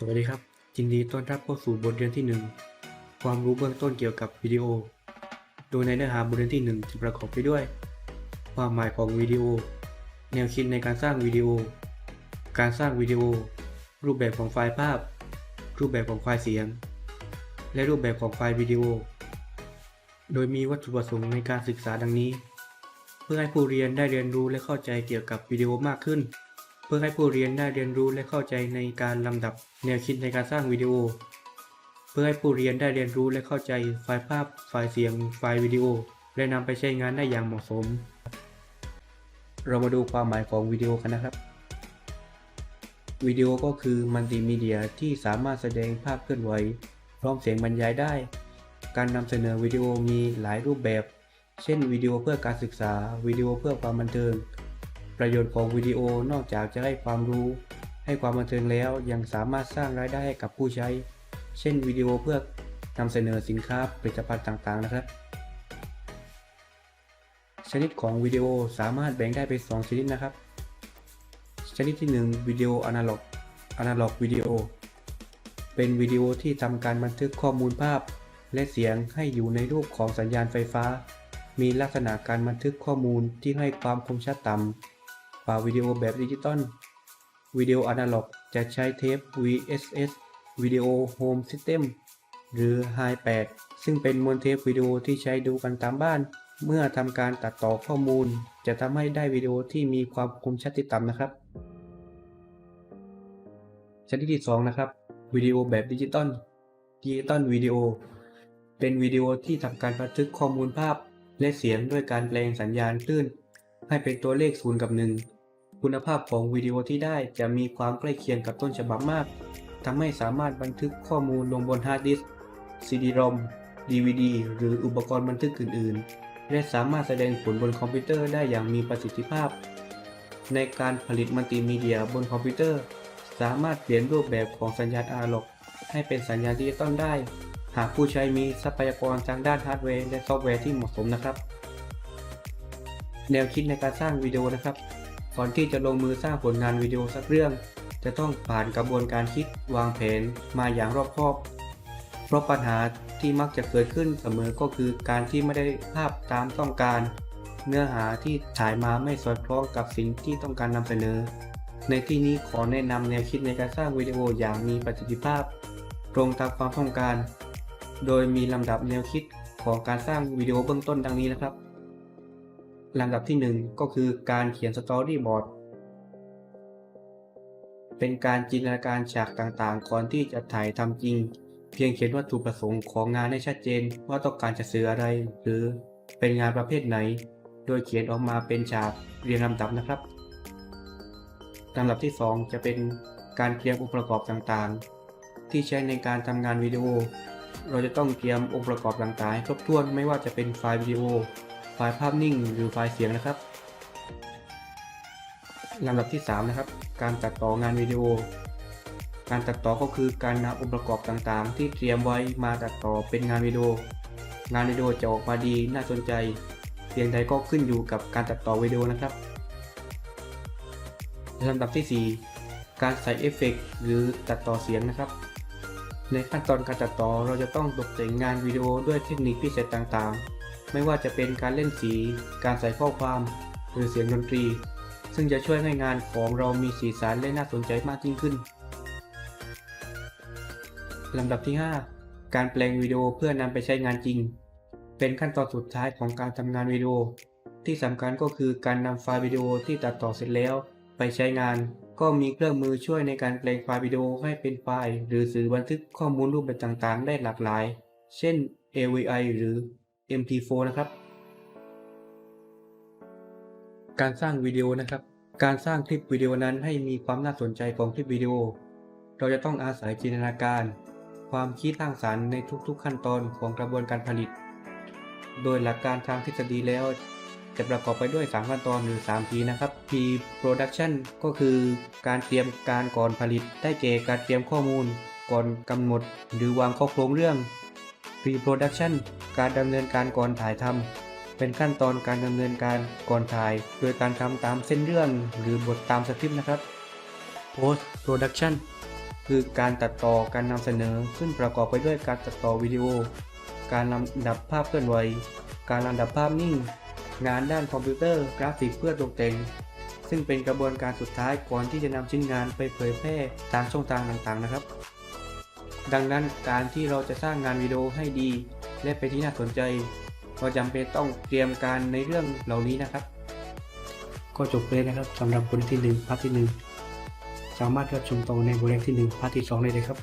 สวัสดีครับยินดีต้อนรับเข้าสู่บทเรียนที่ 1 ความรู้เบื้องต้นเกี่ยวกับวิดีโอ โดยในเนื้อหาบทเรียนที่ 1 จะประกอบไปด้วย ความหมายของวิดีโอ แนวคิดในการสร้างวิดีโอ การสร้างวิดีโอ รูปแบบของไฟล์ภาพ รูปแบบของไฟล์เสียง และรูปแบบของไฟล์วิดีโอ โดยมีวัตถุประสงค์ในการศึกษาดังนี้ เพื่อให้ผู้เรียนได้เรียนรู้และเข้าใจเกี่ยวกับวิดีโอมากขึ้น เพื่อให้ผู้เรียนได้เรียนรู้และเข้าใจในการลำดับแนวคิดในการสร้างวิดีโอ เพื่อให้ผู้เรียนได้เรียนรู้และเข้าใจไฟล์ภาพ ไฟล์เสียง ไฟล์วิดีโอ และนำไปใช้งานได้อย่างเหมาะสม เรามาดูความหมายของวิดีโอกันนะครับ วิดีโอก็คือมัลติมีเดียที่สามารถแสดงภาพเคลื่อนไหวพร้อมเสียงบรรยายได้ การนำเสนอวิดีโอมีหลายรูปแบบ เช่นวิดีโอเพื่อการศึกษา วิดีโอเพื่อความบันเทิง ประโยชน์ของวิดีโอนอกจากจะให้ความรู้ ให้ความบันเทิงแล้วยังสามารถสร้างรายได้ให้กับผู้ใช้ เช่นวิดีโอเพื่อนำเสนอสินค้าผลิตภัณฑ์ต่างๆนะครับ ชนิดของวิดีโอสามารถแบ่งได้เป็น 2 ชนิดนะครับ ชนิดที่ 1 วิดีโออนาล็อกอนาล็อกวิดีโอ เป็นวิดีโอที่ทำการบันทึกข้อมูลภาพ และเสียงให้อยู่ในรูปของสัญญาณไฟฟ้า มีลักษณะการบันทึกข้อมูลที่ให้ความคมชัดต่ำ กว่าวิดีโอแบบดิจิตอลวิดีโออนาล็อก จะใช้เทป VSS วิดีโอโฮมซิสเต็มหรือ Hi8 ซึ่งเป็นมวลเทปวิดีโอที่ใช้ดูกันตามบ้าน เมื่อทำการตัดต่อข้อมูล จะทำให้ได้วิดีโอที่มีความคมชัดที่ต่ำนะครับ ชนิดที่ 2 นะครับ วิดีโอแบบดิจิตอลดิจิตอลวิดีโอ เป็นวิดีโอที่ทำการบันทึกข้อมูลภาพ และเสียงด้วยการแปลงสัญญาณคลื่น ให้เป็นตัวเลข0กับ1 คุณภาพของวิดีโอที่ได้จะมีความใกล้เคียงกับต้นฉบับมาก ทำให้สามารถบันทึกข้อมูลลงบนฮาร์ดดิสก์ CD-ROM DVD หรืออุปกรณ์บันทึกอื่น ๆ และสามารถแสดงผลบนคอมพิวเตอร์ได้อย่างมีประสิทธิภาพ ในการผลิตมัลติมีเดียบนคอมพิวเตอร์ สามารถเปลี่ยนรูปแบบของสัญญาณอนาล็อก ให้เป็นสัญญาณดิจิตอลได้ หากผู้ใช้มีทรัพยากรทางด้านฮาร์ดแวร์และซอฟต์แวร์ที่เหมาะสมนะครับ แนวคิดในการสร้างวิดีโอนะครับ ก่อนที่จะลงมือสร้างผลงานวิดีโอสักเรื่อง จะต้องผ่านกระบวนการคิดวางแผนมาอย่างรอบคอบ เพราะปัญหาที่มักจะเกิดขึ้นเสมอก็คือการที่ไม่ได้ภาพตามต้องการ เนื้อหาที่ถ่ายมาไม่สอดคล้องกับสิ่งที่ต้องการนำเสนอ ในที่นี้ขอแนะนำแนวคิดในการสร้างวิดีโออย่างมีประสิทธิภาพ ตรงตามความต้องการ โดยมีลำดับแนวคิดของการสร้างวิดีโอเบื้องต้นดังนี้นะครับ ลำดับที่ 1 ก็คือการเขียนสตอรี่บอร์ดเป็นการจินตนาการฉากต่างๆ ก่อนที่จะถ่ายทำจริง เพียงเขียนวัตถุประสงค์ของงานให้ชัดเจนว่าต้องการจะสื่ออะไร หรือเป็นงานประเภทไหน โดยเขียนออกมาเป็นฉากเรียงลำดับนะครับลำดับที่ 2 จะเป็นการเตรียมองค์ประกอบต่างๆ ที่ใช้ในการทำงานวิดีโอ เราจะต้องเตรียมองค์ประกอบต่างๆให้ครบถ้วนไม่ว่าจะเป็นไฟล์วิดีโอ ไฟล์ภาพนิ่งหรือไฟล์เสียงนะครับลำดับที่ 3 นะครับ การตัดต่องานวิดีโอ การตัดต่อก็คือการนำองค์ประกอบต่างๆ ที่เตรียมไว้มาตัดต่อเป็นงานวิดีโอ งานวิดีโอจะออกมาดีน่าสนใจเพียงใดก็ขึ้นอยู่กับการตัดต่อวิดีโอนะครับลำดับที่ 4 การใส่เอฟเฟกต์หรือตัดต่อเสียงนะครับ ในขั้นตอนการตัดต่อเราจะต้องตกแต่งงานวิดีโอด้วยเทคนิคพิเศษต่างๆ ไม่ว่าจะเป็นการเล่นสี การใส่ข้อความ หรือเสียงดนตรี ซึ่งจะช่วยให้งานของเรามีสีสันและน่าสนใจมากยิ่งขึ้นลำดับที่ 5 การแปลงวิดีโอเพื่อนำไปใช้งานจริง เป็นขั้นตอนสุดท้ายของการทำงานวิดีโอ ที่สำคัญก็คือการนำไฟล์วิดีโอที่ตัดต่อเสร็จแล้ว ไปใช้งาน ก็มีเครื่องมือช่วยในการแปลงไฟล์วิดีโอให้เป็นไฟล์ หรือสื่อบันทึกข้อมูลรูปแบบต่างๆ ได้หลากหลาย เช่น AVI หรือ MP4 นะครับ การสร้างวิดีโอนะครับ การสร้างคลิปวิดีโอนั้นให้มีความน่าสนใจของคลิปวิดีโอ เราจะต้องอาศัยจินตนาการ ความคิดสร้างสรรค์ในทุกๆขั้นตอนของกระบวนการผลิต โดยหลักการทางทฤษฎีแล้ว จะประกอบไปด้วย 3 ขั้นตอนหรือ 3 P นะครับ P Production ก็คือการเตรียมการก่อนผลิต ได้แก่การเตรียมข้อมูล ก่อนกำหนด หรือวางข้อโครงเรื่อง P Production การดำเนินการก่อนถ่ายทำเป็นขั้นตอนการดำเนินการก่อนถ่าย โดยการทำตามเส้นเรื่องหรือบทตามสคริปต์นะครับ Post Production คือการตัดต่อการนำเสนอซึ่งประกอบไปด้วยการตัดต่อวิดีโอ การลำดับภาพเคลื่อนไหว การลำดับภาพนิ่ง งานด้านคอมพิวเตอร์กราฟิกเพื่อตกแต่งซึ่งเป็นกระบวนการสุดท้ายก่อนที่จะนำชิ้นงานไปเผยแพร่ตามช่องทางต่างๆนะครับ ดังนั้นการที่เราจะสร้างงานวิดีโอให้ดี และเป็นที่น่าสนใจ เราจำเป็นต้องเตรียมการในเรื่องเหล่านี้นะครับ ก็จบไปเลยนะครับสำหรับบทเรียนที่1พาร์ทที่ 1 สามารถรับชมต่อในบทเรียนที่ 1 พาร์ทที่ 2 ได้เลยครับ